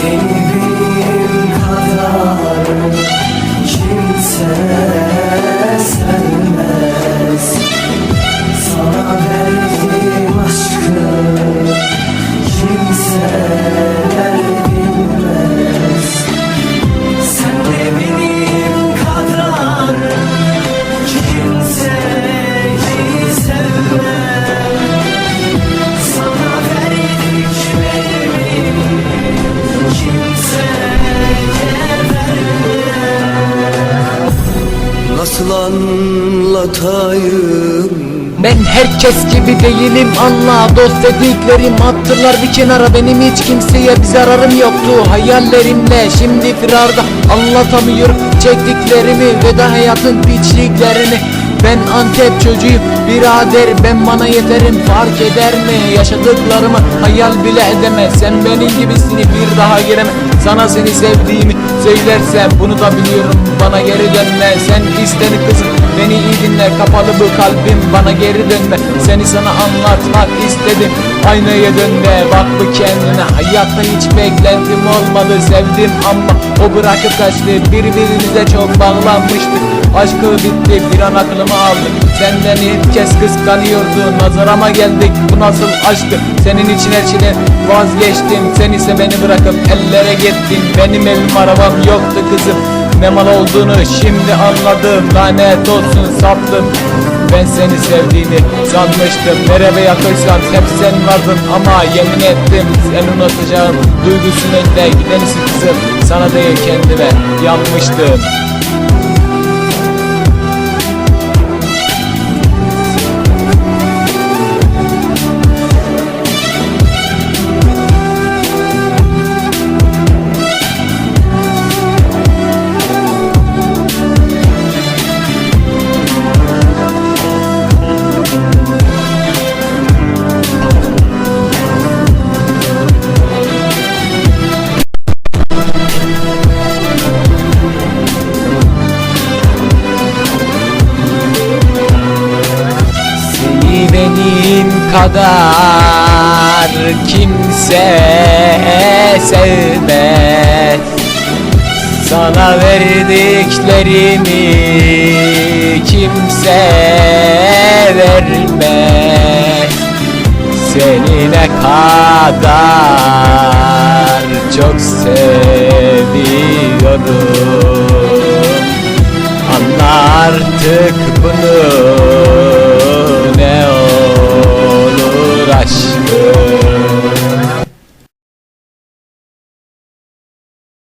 Seni benim kadar kimse Nasıl anlatayım Ben herkes gibi değilim Allah dost dediklerim. Attılar bir kenara benim hiç kimseye bir zararım yoktu. Hayallerimle şimdi firarda anlatamıyorum çektiklerimi. Ve de hayatın piçliklerini ben Antep çocuğuyum. Birader ben bana yeterim. Fark eder mi yaşadıklarımı? Hayal bile edemez sen benim gibisini bir daha giremez sana seni sevdiğimi söylersem bunu da biliyorum. Bana geri dönme. Sen isteni kızım. Beni iyi dinle. Kapalı bu kalbim. Bana geri dönme. Seni sana anlatmak istedim. Aynaya dönme. Bak bu kendine hayatta hiç beklentim olmadı sevdim ama o bırakıp kaçtı. Birbirimize çok bağlanmıştık. Aşkı bitti bir an aklımı aldı senden herkes kıskanıyordu nazarama geldik. Bu nasıl aşktı? Senin için her şeyden vazgeçtim. Sen ise beni bırakıp ellere gittin. Benim evim arabam yoktu kızım ne mal olduğunu şimdi anladım. Lanet olsun saptım Ben seni sevdiğini sanmıştım. Nereye yakırsam hep sen vardın. Ama yemin ettim sen unutacağım Duygusun önde gidenisi kızım? Sana değil kendime yanmıştım benim kadar kimse sevmez. Sana verdiklerimi kimse vermez. Seni ne kadar çok seviyorum. Anla artık